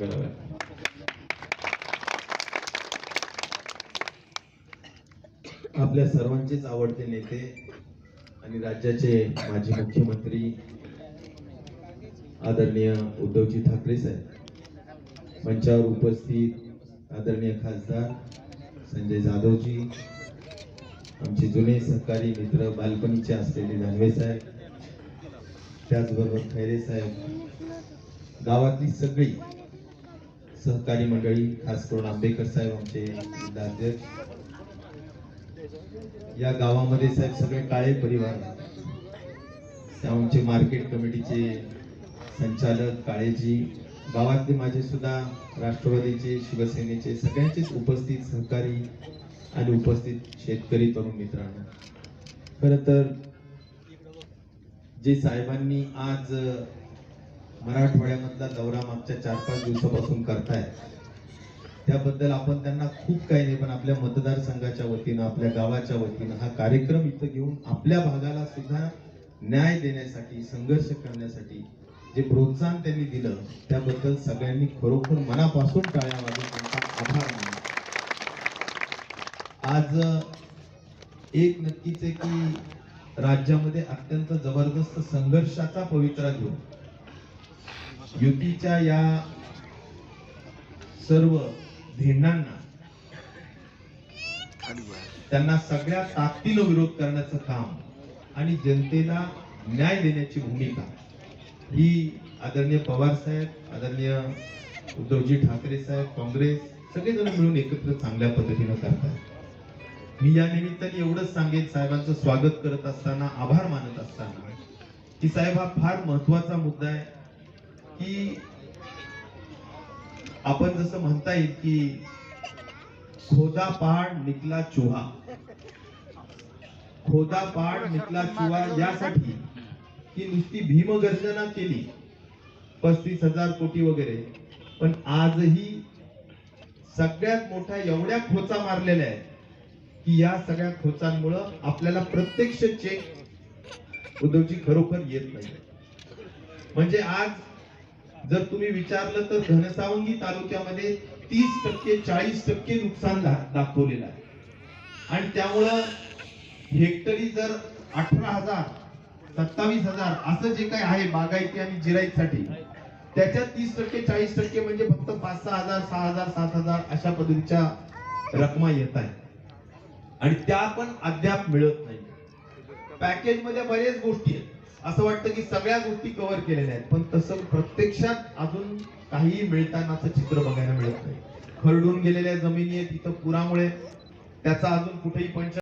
कराव्या आपल्या सर्वांचेच आवडते नेते आणि राज्याचे माजी मुख्यमंत्री आदरणीय उद्धवजी ठाकरे साहेब. मंचावर उपस्थित आदरणीय खासदार संजय जाधवजी आमचे जुने सहकारी मित्र बालपणीचे असलेले दानवे साहेब त्याचबरोबर खैरे साहेब गावातली सगळी सहकारी मंडळी खास करून आंबेकर साहेब आमचे या गावामध्ये साहेब सगळे काळे परिवार आमचे मार्केट कमिटीचे संचालक काळेजी गावातले माझे सुद्धा राष्ट्रवादीचे शिवसेनेचे सगळ्यांचेच उपस्थित सहकारी आणि उपस्थित शेतकरी तरुण मित्रांनो. खरं तर जे साहेबांनी आज मराठवाड्यामधला दौरा मागच्या चार पाच दिवसापासून करतायत त्याबद्दल आपण त्यांना खूप काही नाही पण आपल्या मतदारसंघाच्या वतीनं आपल्या गावाच्या वतीनं हा कार्यक्रम इथं घेऊन आपल्या भागाला सुद्धा न्याय देण्यासाठी संघर्ष करण्यासाठी जे प्रोत्साहन त्यांनी दिलं त्याबद्दल सगळ्यांनी खरोखर मनापासून टाळ्या वाजून त्यांचा आभार आज एक नक्कीच आहे की राज्यामध्ये अत्यंत जबरदस्त संघर्षाचा पवित्रा घेऊन युतीच्या या सर्व धेंडांना त्यांना सगळ्या ताकदीनं विरोध करण्याचं काम आणि जनतेला न्याय देण्याची भूमिका ही आदरणीय पवार साहेब आदरणीय उद्धवजी ठाकरे साहेब काँग्रेस सगळेजण मिळून एकत्र चांगल्या पद्धतीनं करतात. मी या निमित्ताने एवढंच सांगेन साहेबांचं स्वागत करत असताना आभार मानत असताना की साहेब हा फार महत्त्वाचा मुद्दा आहे. की आपण जसं म्हणता येईल की खोदा पहाड निकला चुहा. खोदा पहाड निकला चुहा यासाठी की नुसती भीमगर्जना केली पस्तीस हजार कोटी वगैरे. पण आजही सगळ्यात मोठ्या एवढ्या खोचा मारलेल्या आहेत की या सगळ्या खोचांमुळं आपल्याला प्रत्यक्ष चेक उद्धवजी खरोखर येत नाही म्हणजे आज जर तुम्ही विचारलं तर घनसावंगी तालुक्यामध्ये तीस टक्के चाळीस टक्के नुकसान दाखवलेलं आहे. आणि त्यामुळं हेक्टरी जर अठरा हजार सत्तावीस हजार असं जे काही आहे बागायती आणि जिराईतसाठी त्याच्यात तीस टक्के चाळीस टक्के म्हणजे फक्त पाच सहा हजार सहा हजार सात हजार अशा पद्धतीच्या रकमा येत आहेत. आणि त्या पण अद्याप मिळत नाही. पॅकेजमध्ये बरेच गोष्टी आहेत. असं वाटतं की सगळ्या गोष्टी कव्हर केलेल्या आहेत. पण तसं प्रत्यक्षात अजून काहीही मिळतानाच चित्र बघायला मिळत नाही. खरडून गेलेल्या जमिनी आहेत तिथं पुरामुळे त्याचा अजून कुठेही पंच